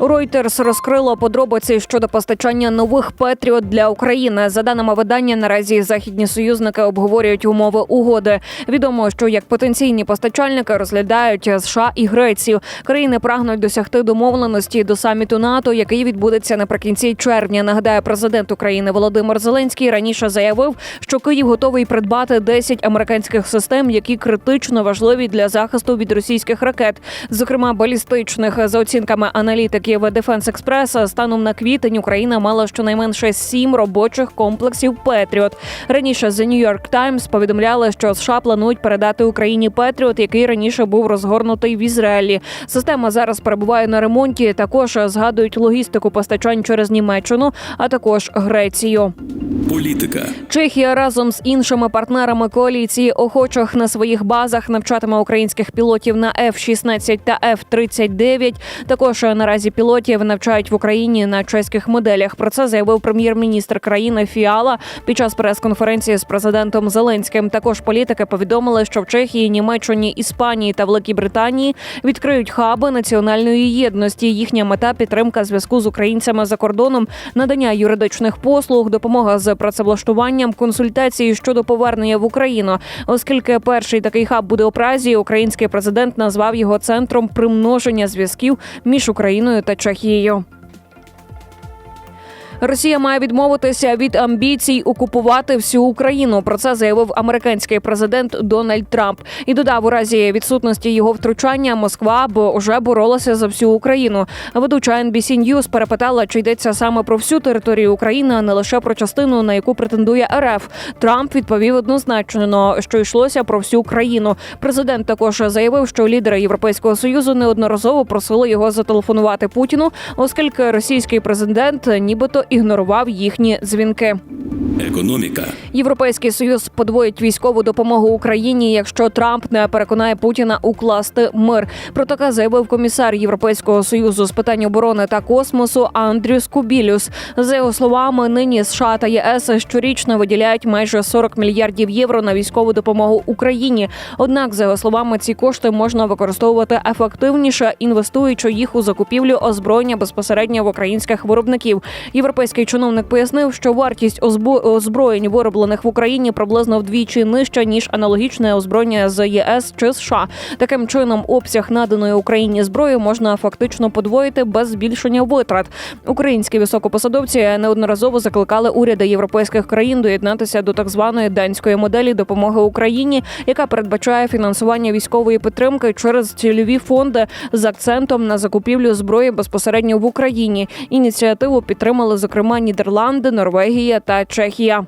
Reuters розкрило подробиці щодо постачання нових Петріот для України. За даними видання, наразі західні союзники обговорюють умови угоди. Відомо, що як потенційні постачальники розглядають США і Грецію. Країни прагнуть досягти домовленості до саміту НАТО, який відбудеться наприкінці червня. Нагадаю, президент України Володимир Зеленський раніше заявив, що Київ готовий придбати 10 американських систем, які критично важливі для захисту від російських ракет, зокрема балістичних за оцінками аналітиків Defense Express, станом на квітень Україна мала щонайменше сім робочих комплексів Петріот. Раніше The New York Times повідомляли, що США планують передати Україні Петріот, який раніше був розгорнутий в Ізраїлі. Система зараз перебуває на ремонті. Також згадують логістику постачань через Німеччину, а також Грецію. Політика. Чехія разом з іншими партнерами коаліції охочих на своїх базах навчатиме українських пілотів на F-16 та F-39. Також наразі пілотів навчають в Україні на чеських моделях. Про це заявив прем'єр-міністр країни Фіала під час прес-конференції з президентом Зеленським. Також політики повідомили, що в Чехії, Німеччині, Іспанії та Великій Британії відкриють хаби національної єдності. Їхня мета підтримка зв'язку з українцями за кордоном, надання юридичних послуг, допомога з працевлаштуванням, консультації щодо повернення в Україну. Оскільки перший такий хаб буде у Празі, український президент назвав його центром примноження зв'язків між Україною та Чехією. Росія має відмовитися від амбіцій окупувати всю Україну. Про це заявив американський президент Дональд Трамп і додав у разі відсутності його втручання Москва б уже боролася за всю Україну. Ведуча NBC News перепитала, чи йдеться саме про всю територію України, а не лише про частину, на яку претендує РФ. Трамп відповів однозначно, що йшлося про всю країну. Президент також заявив, що лідери Європейського союзу неодноразово просили його зателефонувати Путіну, оскільки російський президент нібито ігнорував їхні дзвінки. Економіка. Європейський союз подвоїть військову допомогу Україні, якщо Трамп не переконає Путіна укласти мир. Про таке заявив комісар Європейського союзу з питань оборони та космосу Андрюс Кубілюс. За його словами, нині США та ЄС щорічно виділяють майже 40 мільярдів євро на військову допомогу Україні. Однак, за його словами, ці кошти можна використовувати ефективніше, інвестуючи їх у закупівлю озброєння безпосередньо в українських виробників. Європейський чиновник пояснив, що вартість озброєнь, вироблених в Україні, приблизно вдвічі нижча ніж аналогічне озброєння з ЄС чи США. Таким чином, обсяг наданої Україні зброї можна фактично подвоїти без збільшення витрат. Українські високопосадовці неодноразово закликали уряди європейських країн доєднатися до так званої данської моделі допомоги Україні, яка передбачає фінансування військової підтримки через цільові фонди з акцентом на закупівлю зброї безпосередньо в Україні. Ініціативу підтримали зокрема Нідерланди, Норвегія та Чехія.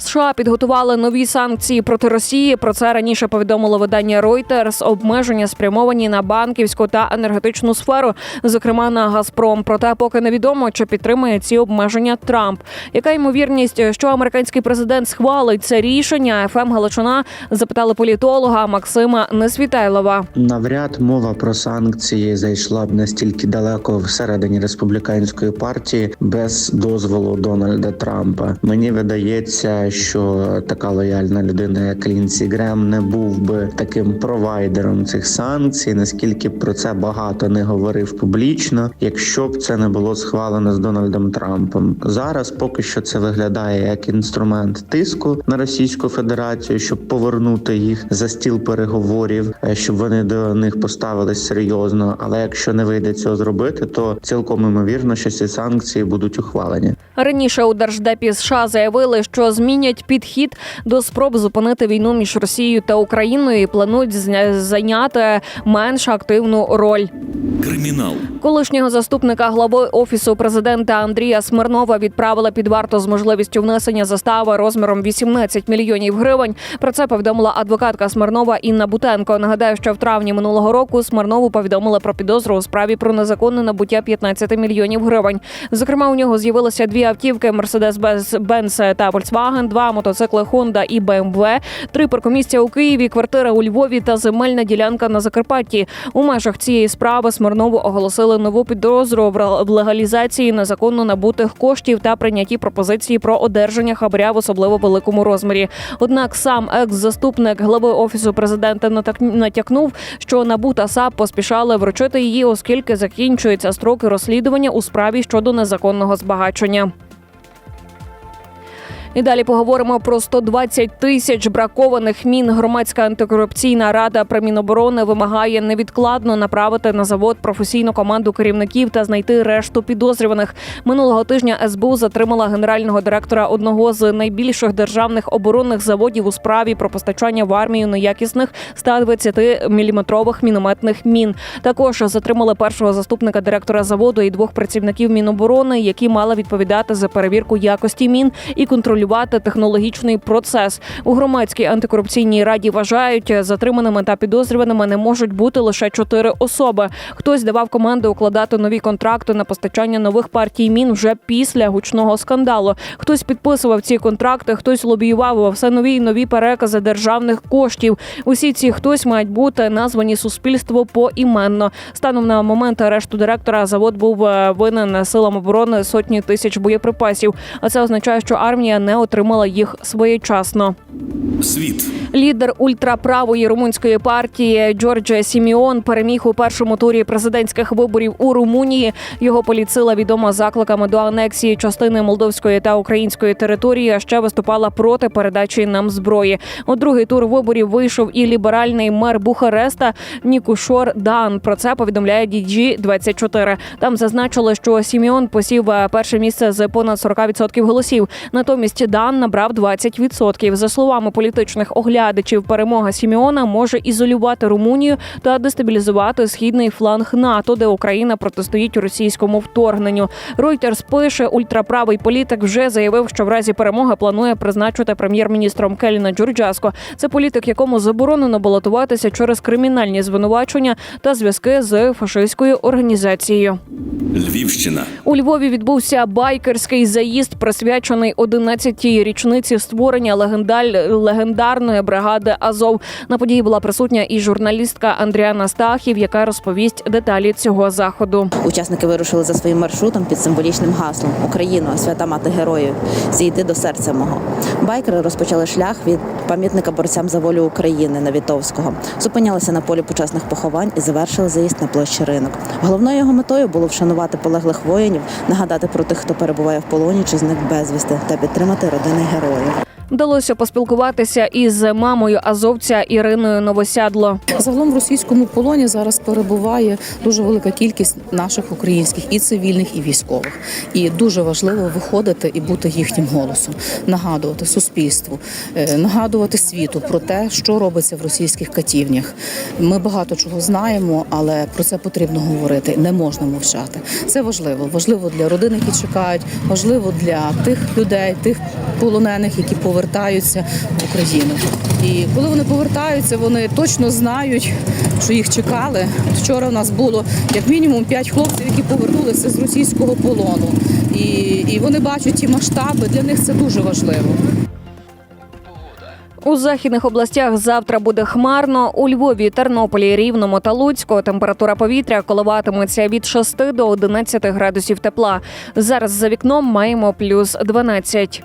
США підготували нові санкції проти Росії. Про це раніше повідомило видання Reuters. Обмеження спрямовані на банківську та енергетичну сферу, зокрема на Газпром. Проте поки невідомо, чи підтримує ці обмеження Трамп. Яка ймовірність, що американський президент схвалить це рішення? ФМ Галичина запитали політолога Максима Несвітайлова. Навряд мова про санкції зайшла б настільки далеко всередині республіканської партії без дозволу Дональда Трампа. Мені видається, що така лояльна людина, як Лінсі Грем, не був би таким провайдером цих санкцій, наскільки про це багато не говорив публічно, якщо б це не було схвалено з Дональдом Трампом. Зараз поки що це виглядає як інструмент тиску на Російську Федерацію, щоб повернути їх за стіл переговорів, е, щоб вони до них поставились серйозно. Але якщо не вийде цього зробити, то цілком імовірно, що ці санкції будуть ухвалені. Раніше у держдепі США заявили, що змінять підхід до спроб зупинити війну між Росією та Україною і планують зайняти менш активну роль. Кримінал. Колишнього заступника глави офісу президента Андрія Смирнова відправили під варту з можливістю внесення застави розміром 18 мільйонів гривень. Про це повідомила адвокатка Смирнова Інна Бутенко. Нагадаю, що в травні минулого року Смирнову повідомили про підозру у справі про незаконне набуття 15 мільйонів гривень. Зокрема, у нього з'явилися дві автівки Mercedes-Benz та Volkswagen два мотоцикли Honda і BMW, три паркомісця у Києві, квартира у Львові та земельна ділянка на Закарпатті. У межах цієї справи Смирнову оголосили нову підозру в легалізації незаконно набутих коштів та прийнятті пропозиції про одержання хабаря в особливо великому розмірі. Однак сам екс-заступник глави офісу президента натякнув, що НАБУ та САП поспішали вручити її, оскільки закінчуються строки розслідування у справі щодо незаконного збагачення. І далі поговоримо про 120 тисяч бракованих мін. Громадська антикорупційна рада при Міноборони вимагає невідкладно направити на завод професійну команду керівників та знайти решту підозрюваних. Минулого тижня СБУ затримала генерального директора одного з найбільших державних оборонних заводів у справі про постачання в армію неякісних 120-мм мінометних мін. Також затримали першого заступника директора заводу і двох працівників Міноборони, які мали відповідати за перевірку якості мін і контролювати технологічний процес. У громадській антикорупційній раді вважають, затриманими та підозрюваними не можуть бути лише чотири особи. Хтось давав команди укладати нові контракти на постачання нових партій мін вже після гучного скандалу. Хтось підписував ці контракти, хтось лобіював все нові і нові перекази державних коштів. Усі ці хтось мають бути названі суспільство поіменно. Станом на момент арешту директора завод був е, винен силам оборони сотні тисяч боєприпасів. А це означає, що армія не отримала їх своєчасно. Світ Лідер ультраправої румунської партії Джорджа Сіміон переміг у першому турі президентських виборів у Румунії. Його поліцила відома закликами до анексії частини молдовської та української території. а Ще виступала проти передачі нам зброї. У другий тур виборів вийшов і ліберальний мер Бухареста Нікушор Дан. Про це повідомляє DG 24 Там зазначили, що Сіміон посів е, перше місце з понад 40% голосів. Натомість Дан набрав 20%. За словами політичних оглядачів, перемога Сіміона може ізолювати Румунію та дестабілізувати східний фланг НАТО, де Україна протистоїть російському вторгненню. Reuters пише, ультраправий політик вже заявив, що в разі перемоги планує призначити прем'єр-міністром Келіна Джорджаско. Це політик, якому заборонено балотуватися через кримінальні звинувачення та зв'язки з фашистською організацією. Львівщина, У Львові відбувся байкерський заїзд, присвячений 11-й річниці створення легендаль... легендарної бригади Азов. На події була присутня і журналістка Андріана Стахів, яка розповість деталі цього заходу. Учасники вирушили за своїм маршрутом під символічним гаслом Україно, свята мати героїв, зійди до серця мого. Байкери розпочали шлях від пам'ятника борцям за волю України на Вітовського, зупинялися на полі почесних поховань і завершили заїзд на площі ринок. Головною його метою було вшанувати полеглих воїнів, нагадати про тих, хто перебуває в полоні чи зник безвісти, та підтримати родини героїв. Вдалося поспілкуватися із мамою азовця Іриною Новосядло. Загалом в російському полоні зараз перебуває дуже велика кількість наших українських і цивільних, і військових. І дуже важливо виходити і бути їхнім голосом, нагадувати суспільству, е, нагадувати світу про те, що робиться в російських катівнях. Ми багато чого знаємо, але про це потрібно говорити. Не можна мовчати. Це важливо. Важливо для родин, які чекають, важливо для тих людей, тих полонених, які повертаються в Україну. І коли вони повертаються, вони точно знають, що їх чекали. Вчора у нас було як мінімум п'ять хлопців, які повернулися з російського полону. І, і вони бачать ті масштаби. Для них це дуже важливо. У західних областях завтра буде хмарно. У Львові, Тернополі, Рівному та Луцьку температура повітря коливатиметься від 6 до 11 градусів тепла. Зараз за вікном маємо плюс 12.